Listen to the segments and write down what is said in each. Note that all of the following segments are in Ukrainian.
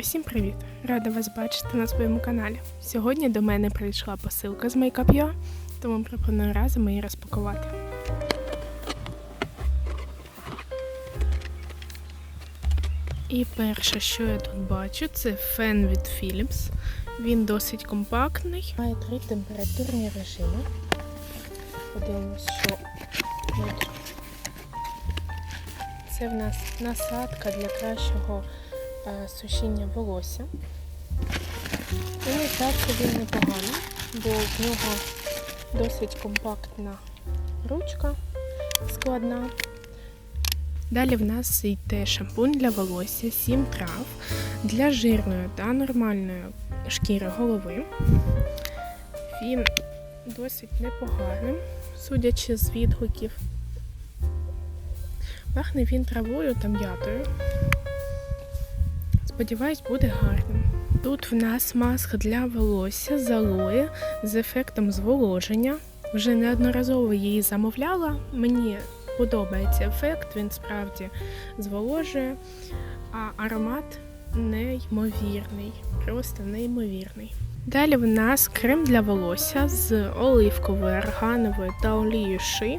Усім привіт! Рада вас бачити на своєму каналі. Сьогодні до мене прийшла посилка з Makeup.ua, тому пропоную разом її розпакувати. І перше, що я тут бачу, це фен від Philips. Він досить компактний. Має три температурні режими. Подивимось, що. Це в нас насадка для кращого сушіння волосся. І так він непоганий, бо в нього досить компактна ручка складна. Далі в нас йде шампунь для волосся, 7 трав для жирної та нормальної шкіри голови. Він досить непоганим, судячи з відгуків. Пахне він травою та м'ятою. Сподіваюсь, буде гарним. Тут в нас маска для волосся з алоє з ефектом зволоження. Вже неодноразово її замовляла. Мені подобається ефект, він справді зволожує, а аромат неймовірний, просто неймовірний. Далі в нас крем для волосся з оливковою, органовою та олією ши.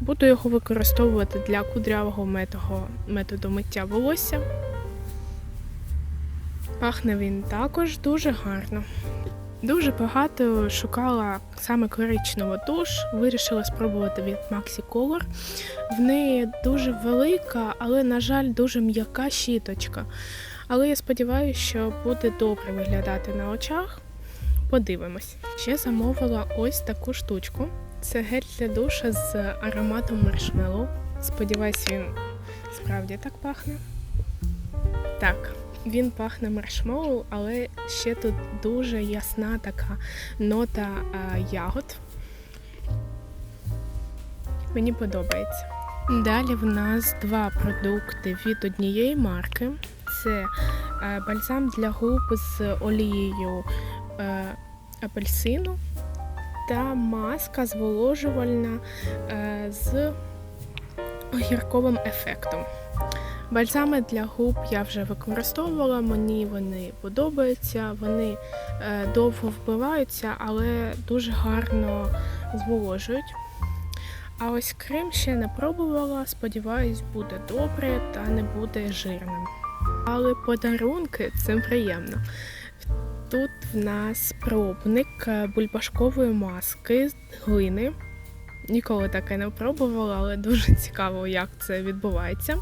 Буду його використовувати для кудрявого методу миття волосся. Пахне він також дуже гарно. Дуже багато шукала саме коричневу туш, вирішила спробувати від Maxi Color. В неї дуже велика, але, на жаль, дуже м'яка щіточка. Але я сподіваюся, що буде добре виглядати на очах. Подивимось. Ще замовила ось таку штучку. Це гель для душа з ароматом маршмеллоу. Сподіваюсь, він справді так пахне. Так, він пахне маршмеллоу, але ще тут дуже ясна така нота а, ягод. Мені подобається. Далі в нас два продукти від однієї марки. Це е, бальзам для губ з олією е, апельсину та маска зволожувальна е, з огірковим ефектом. Бальзами для губ я вже використовувала, мені вони подобаються, вони е, довго вбиваються, але дуже гарно зволожують. А ось крем ще не пробувала, сподіваюсь, буде добре та не буде жирним. Але подарунки це приємно. Тут в нас пробник е, бульбашкової маски з глини. Ніколи таке не пробувала, але дуже цікаво, як це відбувається.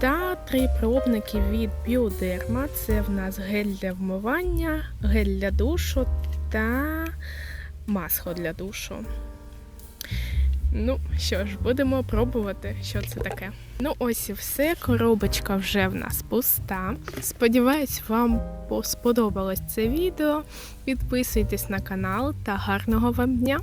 Та три пробники від Bioderma. Це в нас гель для вмивання, гель для душу та масло для душу. Ну що ж, будемо пробувати, що це таке. Ну, ось і все. Коробочка вже в нас пуста. Сподіваюсь, вам сподобалось це відео. Підписуйтесь на канал та гарного вам дня!